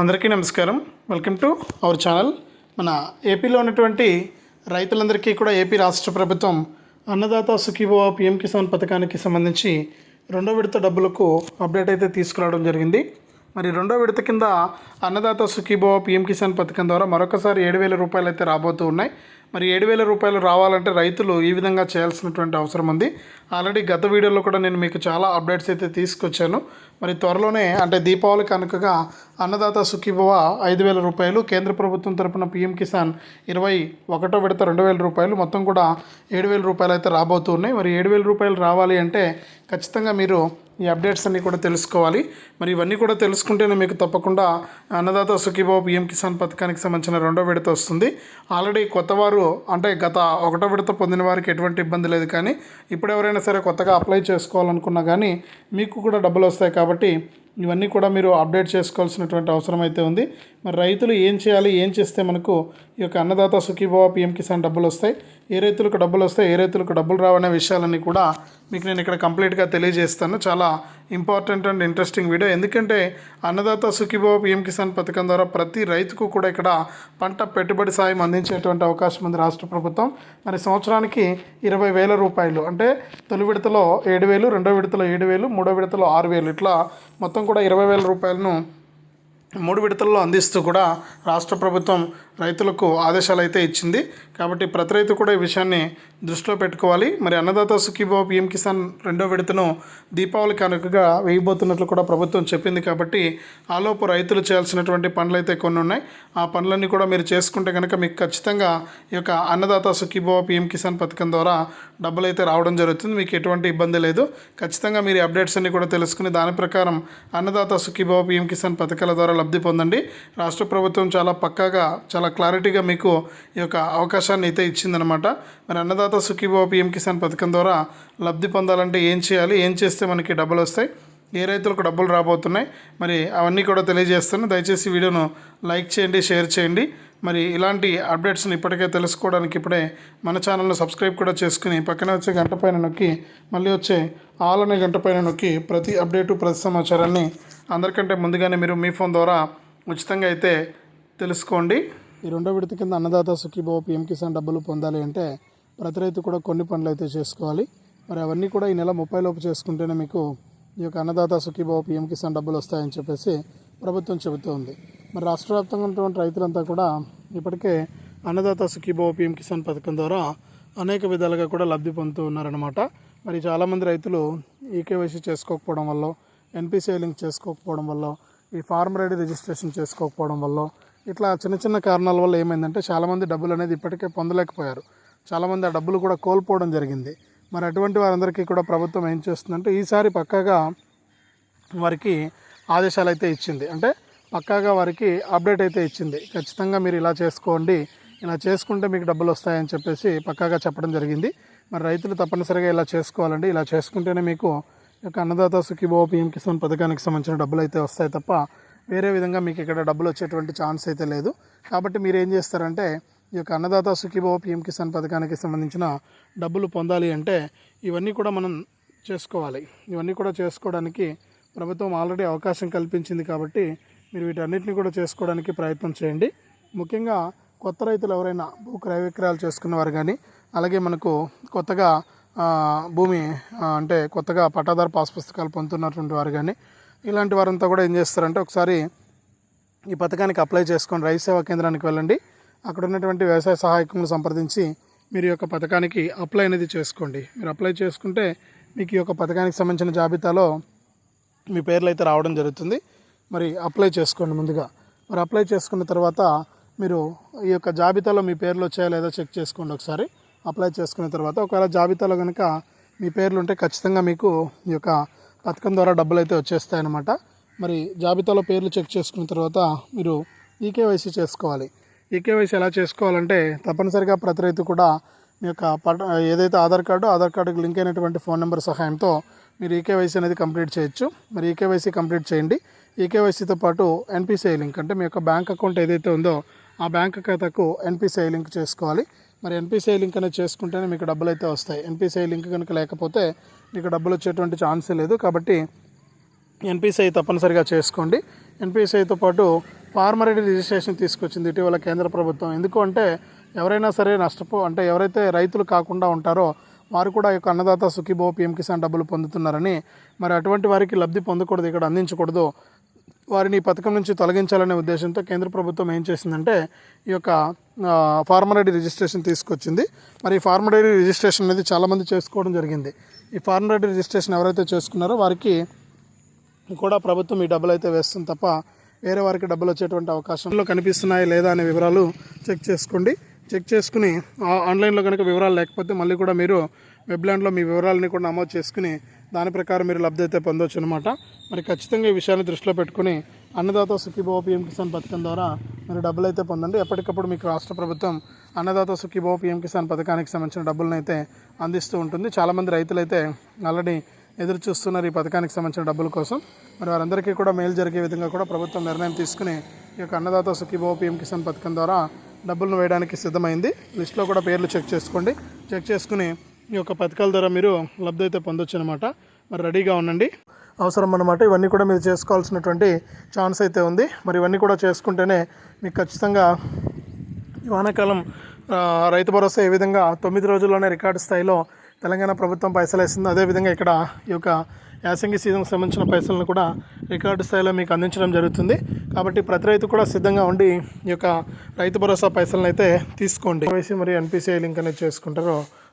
అందరికీ నమస్కారం. Welcome to our channel మన ఏపీలో ఉన్నటువంటి రైతులందరికీ కూడా ఏపీ రాష్ట్ర ప్రభుత్వం అన్నదాత సుఖీభవ పిఎం కిసాన్ పథకానికి సంబంధించి రెండో విడత డబ్బులకు అప్డేట్ అయితే తీసుకురావడం జరిగింది. మరి రెండో విడత కింద అన్నదాత సుఖీభవ పిఎం కిసాన్ పథకం ద్వారా మరొకసారి ఏడు వేల రూపాయలు అయితే రాబోతూ ఉన్నాయి. మరి ఏడు వేల రూపాయలు రావాలంటే రైతులు ఈ విధంగా చేయాల్సినటువంటి అవసరం ఉంది. ఆల్రెడీ గత వీడియోలో కూడా నేను మీకు చాలా అప్డేట్స్ అయితే తీసుకొచ్చాను. మరి త్వరలోనే అంటే దీపావళి కనుకగా అన్నదాత సుఖీభవ ఐదు వేల రూపాయలు కేంద్ర ప్రభుత్వం తరపున పీఎం కిసాన్ ఇరవై ఒకటో విడత రెండు వేల రూపాయలు మొత్తం కూడా ఏడు వేల రూపాయలు అయితే రాబోతున్నాయి. మరి ఏడు వేల రూపాయలు రావాలి అంటే ఖచ్చితంగా మీరు ఈ అప్డేట్స్ అన్నీ కూడా తెలుసుకోవాలి. మరి ఇవన్నీ కూడా తెలుసుకుంటేనే మీకు తప్పకుండా అన్నదాత సుఖీబాబు పిఎం కిసాన్ పథకానికి సంబంధించిన రెండో విడత వస్తుంది. ఆల్రెడీ కొత్తవారు అంటే గత ఒకటో విడత పొందిన వారికి ఎటువంటి ఇబ్బంది లేదు కానీ ఇప్పుడు ఎవరైనా సరే కొత్తగా అప్లై చేసుకోవాలనుకున్నా కానీ మీకు కూడా డబ్బులు వస్తాయి కాబట్టి ఇవన్నీ కూడా మీరు అప్డేట్ చేసుకోవాల్సినటువంటి అవసరం అయితే ఉంది. మరి రైతులు ఏం చేయాలి ఏం చేస్తే మనకు ఈ యొక్క అన్నదాత సుఖీబాబు పిఎం కిసాన్ డబ్బులు వస్తాయి? ఏ రైతులకు డబ్బులు వస్తాయి ఏ రైతులకు డబ్బులు రావనే విషయాలన్నీ కూడా మీకు నేను ఇక్కడ కంప్లీట్గా తెలియజేస్తాను. చాలా ఇంపార్టెంట్ అండ్ ఇంట్రెస్టింగ్ వీడియో. ఎందుకంటే అన్నదాత సుఖీభావ పిఎం కిసాన్ పథకం ద్వారా ప్రతి రైతుకు కూడా ఇక్కడ పంట పెట్టుబడి సాయం అందించేటువంటి అవకాశం ఉంది రాష్ట్ర ప్రభుత్వం. మరి సంవత్సరానికి ఇరవై వేల రూపాయలు అంటే తొలి విడతలో ఏడు వేలు రెండో విడతలో ఏడు వేలు మూడో విడతలో ఆరు వేలు. ఇట్లా మొత్తం కూడా ఇరవై వేల రూపాయలను మూడు విడతల్లో అందిస్తూ కూడా రాష్ట్ర ప్రభుత్వం రైతులకు ఆదేశాలు అయితే ఇచ్చింది. కాబట్టి ప్రతి రైతు కూడా ఈ విషయాన్ని దృష్టిలో పెట్టుకోవాలి. మరి అన్నదాత సుఖీభావ పిఎం కిసాన్ రెండో విడతను దీపావళి కానుకగా వేయబోతున్నట్లు కూడా ప్రభుత్వం చెప్పింది. కాబట్టి ఆలోపు రైతులు చేయాల్సినటువంటి పనులు అయితే కొన్ని ఉన్నాయి. ఆ పనులన్నీ కూడా మీరు చేసుకుంటే కనుక మీకు ఖచ్చితంగా ఈ యొక్క అన్నదాత సుఖీభావ పిఎం కిసాన్ పథకం ద్వారా డబ్బులు అయితే రావడం జరుగుతుంది. మీకు ఎటువంటి ఇబ్బంది లేదు. ఖచ్చితంగా మీరు అప్డేట్స్ అన్ని కూడా తెలుసుకుని దాని ప్రకారం అన్నదాత సుఖీభావ పిఎం కిసాన్ పథకాల ద్వారా లబ్ధి పొందండి. రాష్ట్ర ప్రభుత్వం చాలా పక్కాగా చాలా క్లారిటీగా మీకు ఈ యొక్క అవకాశాన్ని అయితే ఇచ్చిందనమాట మరి అన్నదాత సుఖీభావ పిఎం కిసాన్ పథకం ద్వారా లబ్ధి పొందాలంటే ఏం చేయాలి? ఏం చేస్తే మనకి డబ్బులు వస్తాయి? ఏ రైతులకు డబ్బులు రాబోతున్నాయి? మరి అవన్నీ కూడా తెలియజేస్తాను. దయచేసి వీడియోను లైక్ చేయండి షేర్ చేయండి. మరి ఇలాంటి అప్డేట్స్ని ఇప్పటికే తెలుసుకోవడానికి ఇప్పుడే మన ఛానల్ను సబ్స్క్రైబ్ కూడా చేసుకుని పక్కనే వచ్చే గంట పైన నొక్కి మళ్ళీ వచ్చే ఆల్ అనే గంట పైన నొక్కి ప్రతి అప్డేటు ప్రతి సమాచారాన్ని అందరికంటే ముందుగానే మీరు మీ ఫోన్ ద్వారా ఉచితంగా అయితే తెలుసుకోండి. ఈ రెండో విడత కింద అన్నదాత సుఖీభావ పిఎం కిసాన్ డబ్బులు పొందాలి అంటే ప్రతి రైతు కూడా కొన్ని పనులు అయితే చేసుకోవాలి. మరి అవన్నీ కూడా ఈ నెల ముప్పై లోపు చేసుకుంటేనే మీకు ఈ యొక్క అన్నదాత సుఖీభావ పిఎం కిసాన్ డబ్బులు వస్తాయని చెప్పేసి ప్రభుత్వం చెబుతూ ఉంది. మరి రాష్ట్ర వ్యాప్తంగా ఉన్నటువంటి రైతులంతా కూడా ఇప్పటికే అన్నదాత సుఖీభావ పిఎం కిసాన్ పథకం ద్వారా అనేక విధాలుగా కూడా లబ్ధి పొందుతూ ఉన్నారనమాట మరి చాలామంది రైతులు ఈకేవైసీ చేసుకోకపోవడం వల్ల ఎన్పిసిఐ లింక్ చేసుకోకపోవడం వల్ల ఈ ఫార్మ్ రెడీ రిజిస్ట్రేషన్ చేసుకోకపోవడం వల్ల ఇట్లా చిన్న చిన్న కారణాల వల్ల ఏమైందంటే చాలామంది డబ్బులు అనేది ఇప్పటికే పొందలేకపోయారు. చాలామంది ఆ డబ్బులు కూడా కోల్పోవడం జరిగింది. మరి అటువంటి వారందరికీ కూడా ప్రభుత్వం ఏం చేస్తుందంటే ఈసారి పక్కాగా వారికి ఆదేశాలు అయితే ఇచ్చింది. అంటే పక్కాగా వారికి అప్డేట్ అయితే ఇచ్చింది. ఖచ్చితంగా మీరు ఇలా చేసుకోండి ఇలా చేసుకుంటే మీకు డబ్బులు వస్తాయని చెప్పేసి పక్కాగా చెప్పడం జరిగింది. మరి రైతులు తప్పనిసరిగా ఇలా చేసుకోవాలండి. ఇలా చేసుకుంటేనే మీకు యొక్క అన్నదాత సుఖీభావ పిఎం కిసాన్ పథకానికి సంబంధించిన డబ్బులు అయితే వస్తాయి తప్ప వేరే విధంగా మీకు ఇక్కడ డబ్బులు వచ్చేటువంటి ఛాన్స్ అయితే లేదు. కాబట్టి మీరు ఏం చేస్తారంటే ఈ యొక్క అన్నదాత సుఖీభావ పిఎం కిసాన్ పథకానికి సంబంధించిన డబ్బులు పొందాలి అంటే ఇవన్నీ కూడా మనం చేసుకోవాలి. ఇవన్నీ కూడా చేసుకోవడానికి ప్రభుత్వం ఆల్రెడీ అవకాశం కల్పించింది కాబట్టి మీరు వీటన్నిటిని కూడా చేసుకోవడానికి ప్రయత్నం చేయండి. ముఖ్యంగా కొత్త రైతులు ఎవరైనా భూ క్రయ విక్రయాలు చేసుకున్నవారు కానీ అలాగే మనకు కొత్తగా భూమి అంటే కొత్తగా పట్టాదారు పాస్ పుస్తకాలు పొందుతున్నటువంటి వారు కానీ ఇలాంటి వారంతా కూడా ఏం చేస్తారంటే ఒకసారి ఈ పథకానికి అప్లై చేసుకొని రైతు సేవా కేంద్రానికి వెళ్ళండి. అక్కడ ఉన్నటువంటి వ్యవసాయ సహాయకులను సంప్రదించి మీరు యొక్క పథకానికి అప్లై అనేది చేసుకోండి. మీరు అప్లై చేసుకుంటే మీకు ఈ యొక్క పథకానికి సంబంధించిన జాబితాలో మీ పేర్లు అయితే రావడం జరుగుతుంది. మరి అప్లై చేసుకోండి ముందుగా. మరి అప్లై చేసుకున్న తర్వాత మీరు ఈ యొక్క జాబితాలో మీ పేర్లు వచ్చాయో లేదో చెక్ చేసుకోండి ఒకసారి. అప్లై చేసుకున్న తర్వాత ఒకవేళ జాబితాలో కనుక మీ పేర్లు ఉంటే ఖచ్చితంగా మీకు ఈ యొక్క పథకం ద్వారా డబ్బులు అయితే వచ్చేస్తాయన్నమాట. మరి జాబితాలో పేర్లు చెక్ చేసుకున్న తర్వాత మీరు ఈకేవైసీ చేసుకోవాలి. ఈకేవైసీ ఎలా చేసుకోవాలంటే తప్పనిసరిగా ప్రతి రైతు కూడా మీ యొక్క పట ఏదైతే ఆధార్ కార్డు ఆధార్ కార్డుకి లింక్ అయినటువంటి ఫోన్ నెంబర్ సహాయంతో మీరు ఈకేవైసీ అనేది కంప్లీట్ చేయొచ్చు. మరి ఈకేవైసీ కంప్లీట్ చేయండి. ఈకేవైసీతో పాటు ఎన్పిసిఐ లింక్ అంటే మీ యొక్క బ్యాంక్ అకౌంట్ ఏదైతే ఉందో ఆ బ్యాంక్ ఖాతాకు ఎన్పిసిఐ లింక్ చేసుకోవాలి. మరి ఎన్పిసిఐ లింక్ అనేది చేసుకుంటేనే మీకు డబ్బులు అయితే వస్తాయి ఎన్పిసిఐ లింక్ కనుక లేకపోతే మీకు డబ్బులు వచ్చేటువంటి ఛాన్సే లేదు. కాబట్టి ఎన్పిసిఐ తప్పనిసరిగా చేసుకోండి. ఎన్పిసిఐతో పాటు ఫార్మర్ ఐడి రిజిస్ట్రేషన్ తీసుకొచ్చింది ఇటీవల కేంద్ర ప్రభుత్వం. ఎందుకు అంటే ఎవరైనా సరే నష్టపో అంటే ఎవరైతే రైతులు కాకుండా ఉంటారో వారు కూడా యొక్క అన్నదాత సుఖీభో పిఎం కిసాన్ డబ్బులు పొందుతున్నారని మరి అటువంటి వారికి లబ్ధి పొందకూడదు ఇక్కడ అందించకూడదు. వారిని ఈ పథకం నుంచి తొలగించాలనే ఉద్దేశంతో కేంద్ర ప్రభుత్వం ఏం చేసిందంటే ఈ యొక్క ఫార్మర్ ఐడి రిజిస్ట్రేషన్ తీసుకొచ్చింది. మరి ఈ ఫార్మర్ ఐడి రిజిస్ట్రేషన్ అనేది చాలామంది చేసుకోవడం జరిగింది. ఈ ఫార్మర్ ఐడి రిజిస్ట్రేషన్ ఎవరైతే చేసుకున్నారో వారికి కూడా ప్రభుత్వం ఈ డబ్బులు అయితే వేస్తుంది తప్ప వేరే వారికి డబ్బులు వచ్చేటువంటి అవకాశంలో కనిపిస్తున్నాయి లేదా అనే వివరాలు చెక్ చేసుకోండి. చెక్ చేసుకుని ఆన్లైన్లో కనుక వివరాలు లేకపోతే మళ్ళీ కూడా మీరు వెబ్లాండ్లో మీ వివరాలని కూడా నమోదు చేసుకుని దాని ప్రకారం మీరు లబ్ధి అయితే పొందొచ్చు అనమాట మరి ఖచ్చితంగా ఈ విషయాన్ని దృష్టిలో పెట్టుకుని అన్నదాత సుఖీభావ పిఎం కిసాన్ పథకం ద్వారా మీరు డబ్బులు అయితే పొందండి. ఎప్పటికప్పుడు మీకు రాష్ట్ర ప్రభుత్వం అన్నదాత సుఖీభావ పిఎం కిసాన్ పథకానికి సంబంధించిన డబ్బులను అయితే అందిస్తూ ఉంటుంది. చాలామంది రైతులు అయితే ఆల్రెడీ ఎదురు చూస్తున్నారు ఈ పథకానికి సంబంధించిన డబ్బుల కోసం. మరి వారందరికీ కూడా మేలు జరిగే విధంగా కూడా ప్రభుత్వం నిర్ణయం తీసుకుని ఈ యొక్క అన్నదాత సుఖీభావ పిఎం కిసాన్ పథకం ద్వారా డబ్బులను వేయడానికి సిద్ధమైంది. లిస్ట్లో కూడా పేర్లు చెక్ చేసుకోండి. చెక్ చేసుకుని ఈ యొక్క పథకాల ద్వారా మీరు లబ్ధి అయితే పొందొచ్చు అనమాట మరి రెడీగా ఉండండి. అవసరం అన్నమాట. ఇవన్నీ కూడా మీరు చేసుకోవాల్సినటువంటి ఛాన్స్ అయితే ఉంది. మరి ఇవన్నీ కూడా చేసుకుంటేనే మీకు ఖచ్చితంగా ఈ వానాకాలం రైతు భరోసా ఏ విధంగా తొమ్మిది రోజుల్లోనే రికార్డు స్థాయిలో తెలంగాణ ప్రభుత్వం పైసలు వేసింది అదేవిధంగా ఇక్కడ ఈ యొక్క యాసంగి సీజన్కి సంబంధించిన పైసలను కూడా రికార్డు స్థాయిలో మీకు అందించడం జరుగుతుంది. కాబట్టి ప్రతి రైతు కూడా సిద్ధంగా ఉండి ఈ యొక్క రైతు భరోసా పైసలను అయితే తీసుకోండి కేవైసీ మరియు ఎన్పిసిఐ లింక్ అనేది చేసుకుంటారో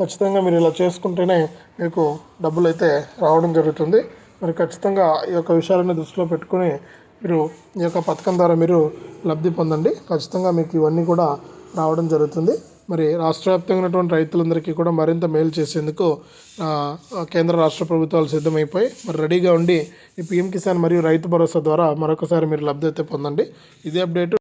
ఖచ్చితంగా మీరు ఇలా చేసుకుంటేనే మీకు డబ్బులు అయితే రావడం జరుగుతుంది. మరి ఖచ్చితంగా ఈ యొక్క విషయాలను దృష్టిలో పెట్టుకుని మీరు ఈ యొక్క పథకం ద్వారా మీరు లబ్ధి పొందండి. ఖచ్చితంగా మీకు ఇవన్నీ కూడా రావడం జరుగుతుంది. మరి రాష్ట్ర వ్యాప్తంగా ఉన్నటువంటి రైతులందరికీ కూడా మరింత మేలు చేసేందుకు కేంద్ర రాష్ట్ర ప్రభుత్వాలు సిద్ధమైపోయి మరి రెడీగా ఉండి ఈ పీఎం కిసాన్ మరియు రైతు భరోసా ద్వారా మరొకసారి మీరు లబ్ధి అయితే పొందండి. ఇదే అప్డేట్.